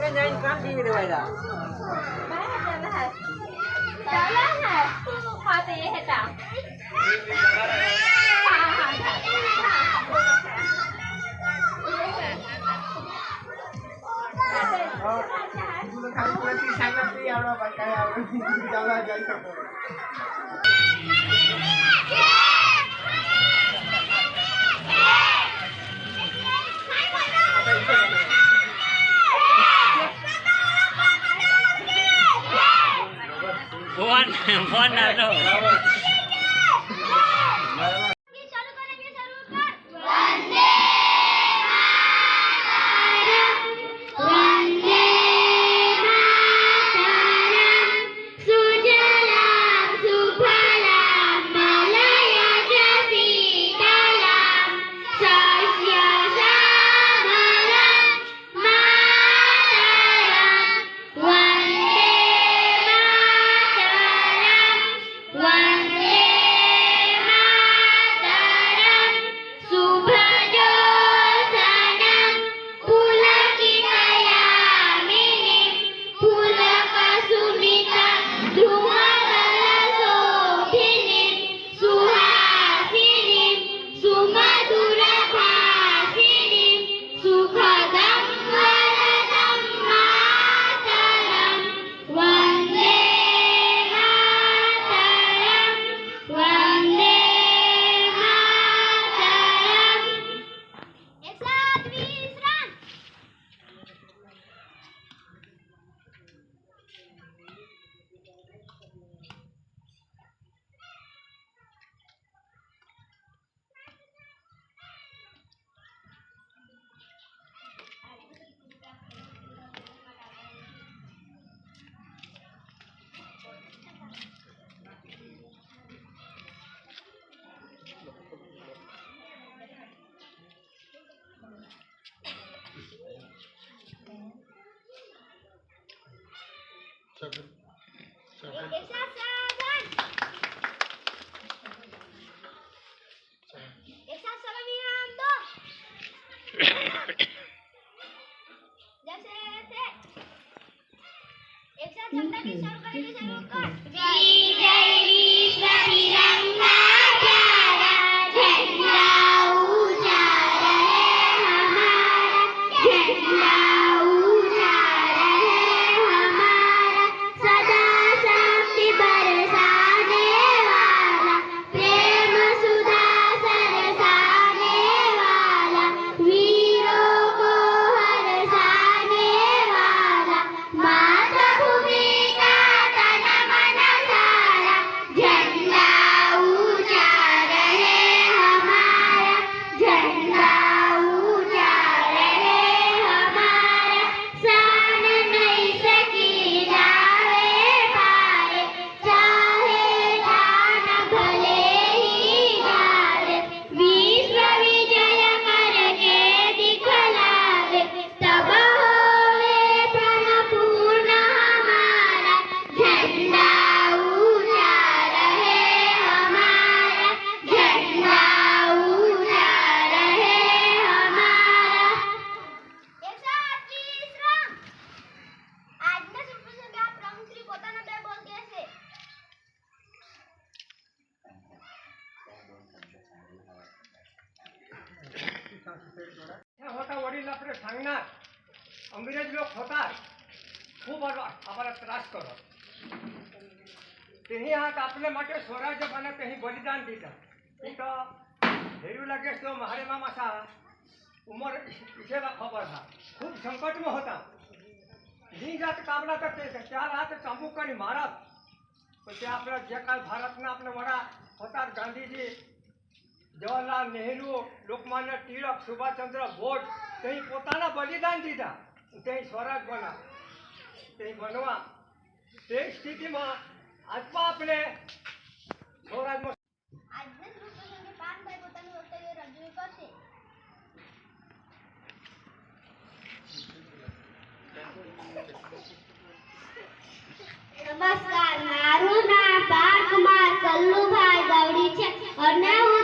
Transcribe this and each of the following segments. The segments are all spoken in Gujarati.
cái nhanh khám đi được vậy đó đó là hả hoa tì hết đó Hãy subscribe cho kênh Ghiền Mì Gõ Để không bỏ lỡ những video hấp dẫn ના લો સુજલામ એક સાથ હોતા વડીલ આપણે સાંગનાર અંગ્રેજ લોક હોતા ખૂબ અમારા ત્રાસ કરો. તેની હાથ આપણે માટે સ્વરાજ્ય બને તેની બલિદાન દીધા. એ તો હેરું લાગે તો મારે મામા સા ઉંમર વિશેના ખબર હા ખૂબ સંકટમાં હતા. ની જાત કામના કરતી ચાર હાથ ચાંબુ કરી મારા પછી આપણે જે કાલ ભારતના આપણે વડા હતા ગાંધીજી જવાહરલાલ નહેરુ લોકમાન્ય તિલક સુભાષચંદ્ર બોઝ તે પોતાના બલિદાન દીધા. તે સ્વરાજ બના. તે બનવા. તે સ્થિતિમાં આજમાં આપણે સ્વરાજમાં નમસ્કાર. મારું નામ પાર્કમાર કલ્લુભાઈ ગવડી છે. અને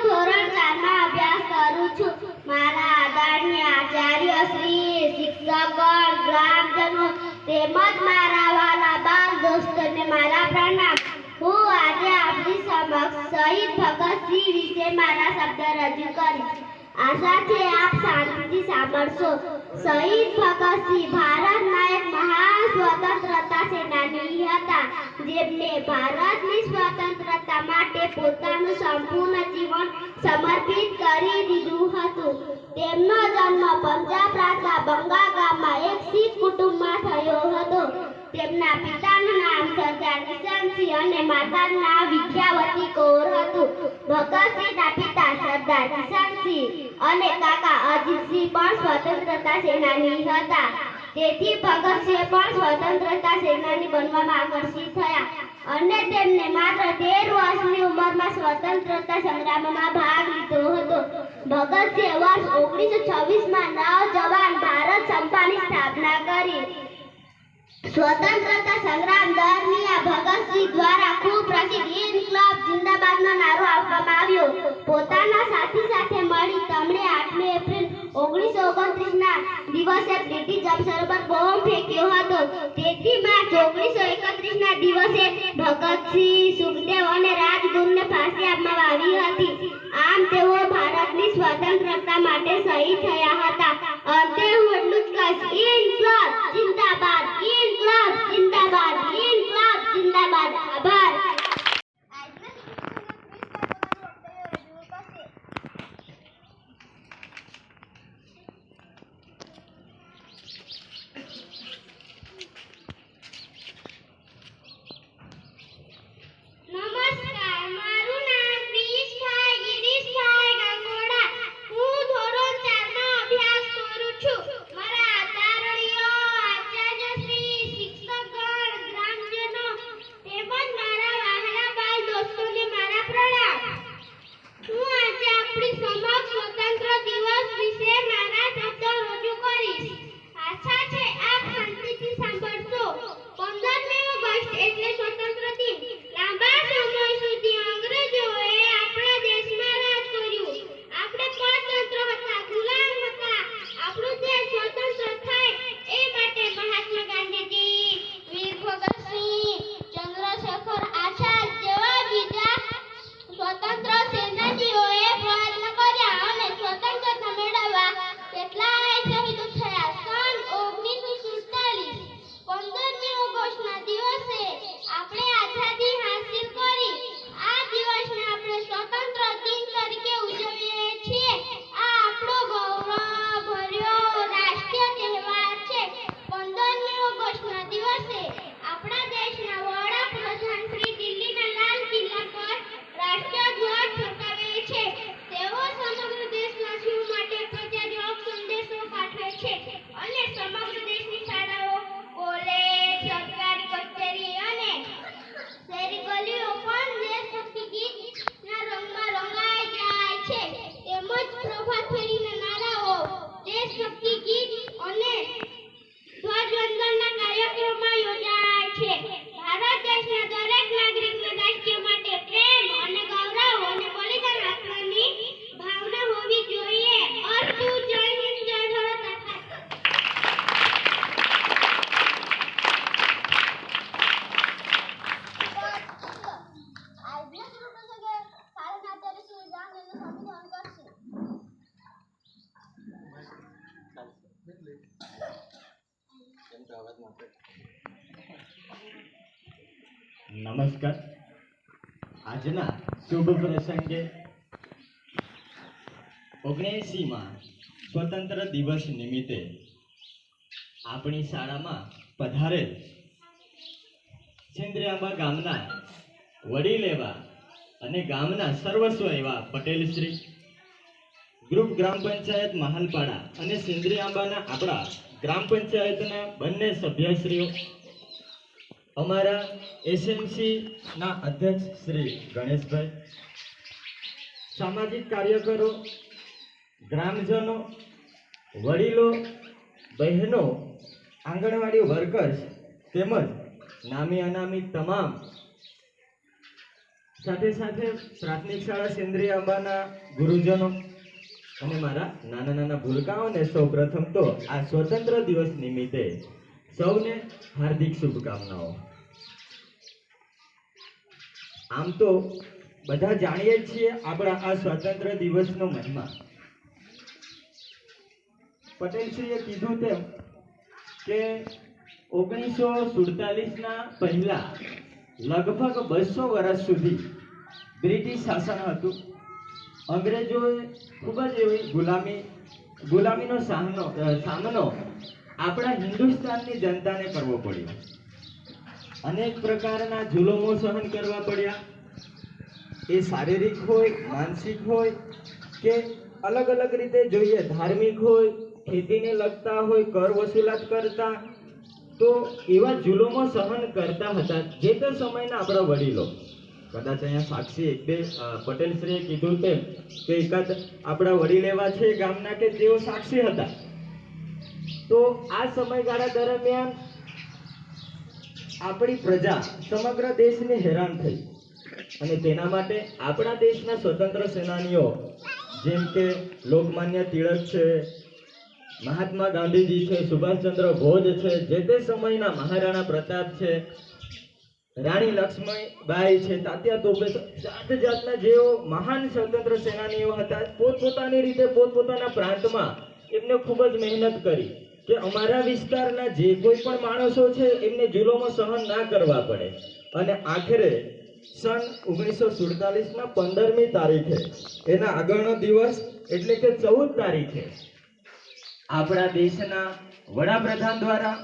તેમજ મારા વાલા બાળ દોસ્તોને મારા પ્રણામ હું આજે આપની સમક્ષ શહીદ ભગતસિંહ વિશે મારા શબ્દ રજૂ કરીશ. આશા છે આપ શાંતિથી સાંભળશો. શહીદ ભગતસિંહ ભારતના એક મહાન સ્વતંત્રતા સેનાની હતા, જેમને ભારતની સ્વતંત્રતા માટે પોતાનું સંપૂર્ણ જીવન સમર્પિત કરી દીધું હતું. તેમનો જન્મ પંજાબ રાજના બંગા ગામમાં એક શીખ કુટુંબમાં થયો હતો. તેમના પિતાનું નામ સરદાર કિશનસિંહ અને માતાનું નામ વિદ્યાવતી કૌર હતું. ભગતસિંહના પિતા સરદાર કિશનસિંહ અને કાકા અજીતસિંહ પણ સ્વતંત્રતા સેનાની હતા. તેથી ભગતસિંહ પણ સ્વતંત્રતા સેનાની બનવામાં આકર્ષિત થયા અને તેમને માત્ર તેર વર્ષની ઉંમરમાં સ્વતંત્રતા સંગ્રામમાં ભાગ લીધો હતો. ભગતસિંહ વર્ષ ઓગણીસો છવ્વીસમાં નવજવાન ભારત સંપાની સ્થાપના કરી. સ્વતંત્રતા સંગ્રામ દરમિયાન ભગતસિંહ દ્વારા ખૂબ પ્રસિદ્ધ ઇન્કલાબ જિંદાબાદનો નારો આપવામાં આવ્યો. પોતાના સાથી સાથે મળી તેમણે આઠમી એપ્રિલ ઓગણીસો ઓગણત્રીસના દિવસે બ્રિટિશ અફસરો પર બોમ્બ ફેંક્યો હતો. તેથી માર્ચ ઓગણીસો એકત્રીસના દિવસે ભગતસિંહ સુખદેવ અને રાજગુરુને ફાંસી આપવામાં આવી હતી. આમ તેઓ ભારતની સ્વતંત્રતા માટે શહીદ થયા હતા. અંતે હું એટલું જ કહીશ ઇન્કલાબ જિંદાબાદ ઇન્કલાબ જિંદાબાદ ઇન્કલાબ જિંદાબાદ આભાર આજના શુભ પ્રસંગે ઓગણએંસીમાં સ્વતંત્ર દિવસ નિમિત્તે આપણી શાળામાં પધારેલ સિંદ્રિયાંબા ગામના વડીલ એવા અને ગામના સર્વસ્વ એવા પટેલ શ્રી, ગ્રુપ ગ્રામ પંચાયત મહાલપાડા અને સિંદ્રિયાંબાના આપણા ગ્રામ પંચાયતના બંને સભ્યશ્રીઓ અમારા એસએમસી ના અધ્યક્ષ શ્રી ગણેશભાઈ, સામાજિક કાર્યકરો, ગ્રામજનો, વડીલો, બહેનો, આંગણવાડી વર્કર્સ તેમજ નામી અનામી તમામ સાથે સાથે પ્રાથમિક શાળા સેન્દ્રિય અંબાના ગુરુજનો અને મારા નાના નાના ભૂલકાઓને સૌ પ્રથમ તો આ સ્વતંત્ર દિવસ નિમિત્તે સૌને હાર્દિક શુભકામનાઓ. આમ તો બધા જાણીએ છીએ આપણા આ સ્વતંત્ર દિવસનો મહિમા. પટેલશ્રીએ કીધું તેમ કે ઓગણીસો સુડતાલીસના પહેલા લગભગ બસો વર્ષ સુધી બ્રિટિશ શાસન હતું. અંગ્રેજોએ ખૂબ જ એવી ગુલામી, ગુલામીનો સામનો સામનો આપણા હિન્દુસ્તાનની જનતાને કરવો પડ્યો. અનેક પ્રકારના જુલમો સહન કરવા પડ્યા. એ શારીરિક હોય, માનસિક હોય કે અલગ અલગ રીતે જોઈએ, ધાર્મિક હોય, ખેતીને લગતા હોય, કર વસૂલાત કરતા, તો એવા જુલમો સહન કરતા હતા. જે તે સમયના આપણા વડીલો. કદાચ અહીંયા સાક્ષી એક બે પટેલશ્રીએ કીધું તેમ કે એકાદ આપણા વડીલ એવા છે ગામના કે જેઓ સાક્ષી હતા. તો આ સમયગાળા દરમિયાન આપણી પ્રજા સમગ્ર દેશને હેરાન થઈ. અને તેના માટે આપણા દેશના સ્વતંત્ર સેનાનીઓ, જેમ કે લોકમાન્ય તિલક છે, મહાત્મા ગાંધીજી છે, સુભાષચંદ્ર બોઝ છે, જે તે સમયના મહારાણા પ્રતાપ છે, રાણી લક્ષ્મીબાઈ છે, તાત્યા તોપે જાત જાતના જેઓ મહાન સ્વતંત્ર સેનાનીઓ હતા, પોતપોતાની રીતે પોતપોતાના પ્રાંતમાં એમને ખૂબ જ મહેનત કરી. કે અમારા વિસ્તારના જે કોઈ પણ માણસો છે, એમને જુલોમાં સહન ના કરવા પડે. અને આખરે સન ઓગણીસો સુડતાલીસના પંદરમી તારીખે, એના આગળનો દિવસ એટલે કે ચૌદ તારીખે. આપણા દેશના વડાપ્રધાન દ્વારા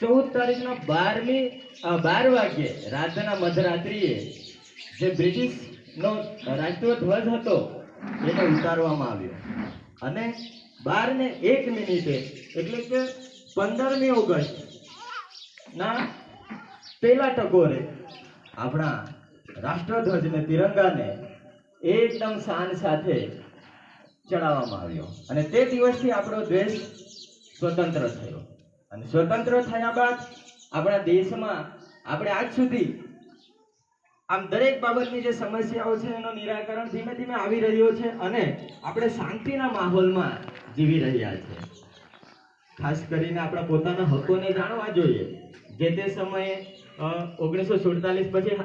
ચૌદ તારીખના બારમી બાર વાગ્યે, રાતના મધરાત્રિએ જે બ્રિટિશનો રાષ્ટ્રધ્વજ હતો, એને ઉતારવામાં આવ્યો. અને બાર ને એક મિનિટે, એટલે કે પંદરમી ઓગસ્ટ. ના પેલા ટકોરે. આપણા રાષ્ટ્રધ્વજને, તિરંગાને એકદમ શાન સાથે ચડાવવામાં આવ્યો. અને તે દિવસથી આપણો દેશ સ્વતંત્ર થયો. અને સ્વતંત્ર થયા બાદ આપણા દેશમાં આપણે આજ સુધી આમ દરેક બાબતની જે સમસ્યાઓ છે, એનો નિરાકરણ ધીમે ધીમે આવી રહ્યો છે અને આપણે શાંતિના માહોલમાં જીવી રહ્યા છે. ખાસ કરીને આપણા પોતાના હકોને જાણવા જોઈએ. જે તે સમયે ઓગણીસો સુડતાલીસ પછી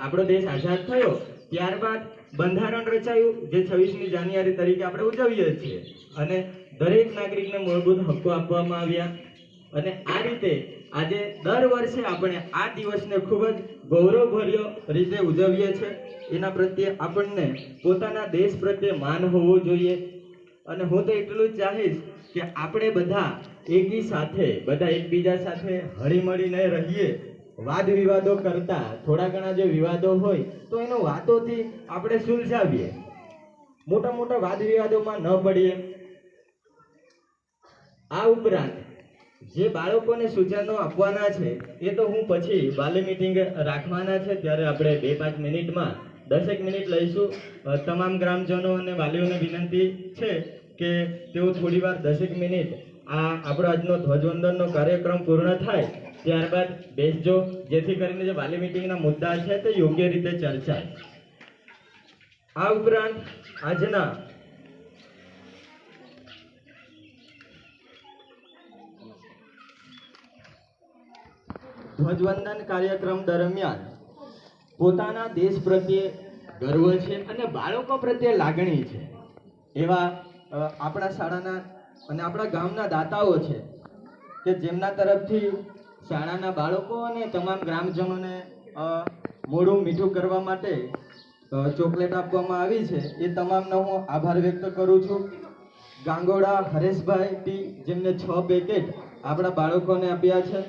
આપણો દેશ આઝાદ થયો, ત્યારબાદ બંધારણ રચાયું, જે છવ્વીસમી જાન્યુઆરી તરીકે આપણે ઉજવીએ છીએ. અને દરેક નાગરિકને મૂળભૂત હક્કો આપવામાં આવ્યા. અને આ રીતે આજે દર વર્ષે આપણે આ દિવસને ખૂબ જ ગૌરવભર્યો રીતે ઉજવીએ છીએ. એના પ્રત્યે આપણને પોતાના દેશ પ્રત્યે માન હોવું જોઈએ. અને હું તો એટલું જ ચાહીશ કે આપણે બધા એકી સાથે, બધા એકબીજા સાથે હળીમળીને રહીએ. વાદ વિવાદો કરતા થોડા ઘણા જે વિવાદો હોય, તો એનો વાતોથી આપણે સુલઝાવીએ. મોટા મોટા વાદ વિવાદોમાં ન પડીએ. આ ઉપરાંત જે બાળકોને સૂચનો આપવાના છે, એ તો હું પછી વાલી મિટિંગ રાખવાના છે, ત્યારે આપણે બે પાંચ મિનિટમાં, દસેક મિનિટ લઈશું. તમામ ગ્રામજનો અને વાલીઓને વિનંતી છે કે તેઓ થોડીવાર દસેક મિનિટ આ આપણો આજનો ધ્વજવંદનનો કાર્યક્રમ પૂર્ણ થાય, ત્યારબાદ બેસજો. જેથી કરીને જે વાલી મિટિંગના મુદ્દા છે તે યોગ્ય રીતે ચર્ચાય. આ ઉપરાંત આજના ધ્વજવંદન કાર્યક્રમ દરમિયાન પોતાના દેશ પ્રત્યે ગર્વ છે અને બાળકો પ્રત્યે લાગણી છે. એવા આપણા શાળાના અને આપણા ગામના દાતાઓ છે કે જેમના તરફથી શાળાના બાળકો અને તમામ ગ્રામજનોને મોઢું મીઠું કરવા માટે ચોકલેટ આપવામાં આવી છે, એ તમામનો હું આભાર વ્યક્ત કરું છું. ગાંગોડા, હરેશભાઈ ટી, જેમને છ પેકેટ આપણા બાળકોને આપ્યા છે.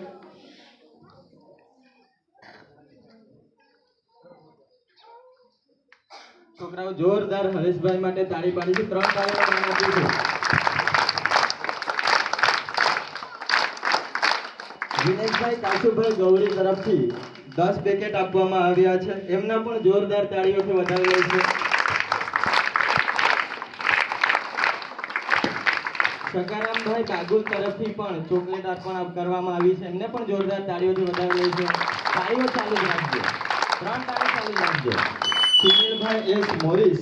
છોકરાઓ જોરદાર હરેશભાઈ માટે તાળી પાડી છે. ત્રણ તાળી દિનેશભાઈ કાશુભાઈ ગૌરી તરફથી દસ પેકેટ આપવામાં આવ્યા છે. એમના પણ જોરદાર તાળીઓથી વધાવી છે. સકારામભાઈ કાગુલ તરફથી પણ ચોકલેટ અર્પણ કરવામાં આવી છે. એમને પણ જોરદાર તાળીઓથી વધાવી છે. તાળીઓ ચાલુ રાખજો. ત્રણ તાળી ચાલુ રાખજો. સુનિલભાઈ એસ મોરિસ.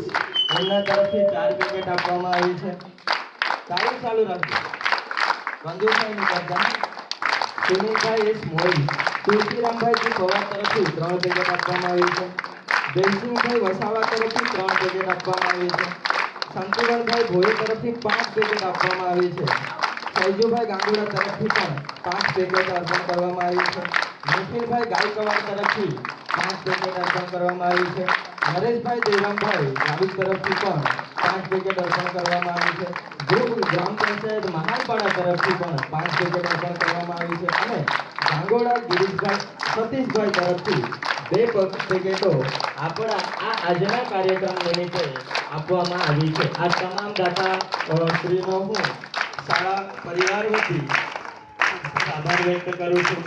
એમના તરફથી ચાર પેકેટ આપવામાં આવી છે. ચાલુ ચાલુ રાખજો. કંદુભાઈ ની કરતા સુનિલભાઈ એસ મોરી તુલસીરામભાઈજી પવાર તરફથી ત્રણ પેકેટ આપવામાં આવી છે. જયસિંહભાઈ વસાવા તરફથી ત્રણ પેકેટ આપવામાં આવી છે. શાંતિવનભાઈ ભોઈ તરફથી પાંચ પેકેટ આપવામાં આવી છે. સૈજુભાઈ ગાંગુડા તરફથી પણ પાંચ પેકેટ અર્પણ કરવામાં આવી છે. નિખિલભાઈ ગાયકવાડ તરફથી પાંચ પેકેટ અર્પણ કરવામાં આવી છે. નરેશભાઈ દેવાનભાઈ ગાવિત તરફથી પણ પાંચ વિકેટ અર્પણ કરવામાં આવી છે. ધ્રુવ ગ્રામ પંચાયત મહાલપાડા તરફથી પણ પાંચ વિકેટ અર્પણ કરવામાં આવી છે. અને ગાંગોડા ગિરીશભાઈ સતીશભાઈ તરફથી બે વિકેટો આપણા આ આજના કાર્યક્રમ નિમિત્તે આપવામાં આવી છે. આ તમામ દાતા શ્રીનો હું શાળા પરિવાર વતી આભાર વ્યક્ત કરું છું.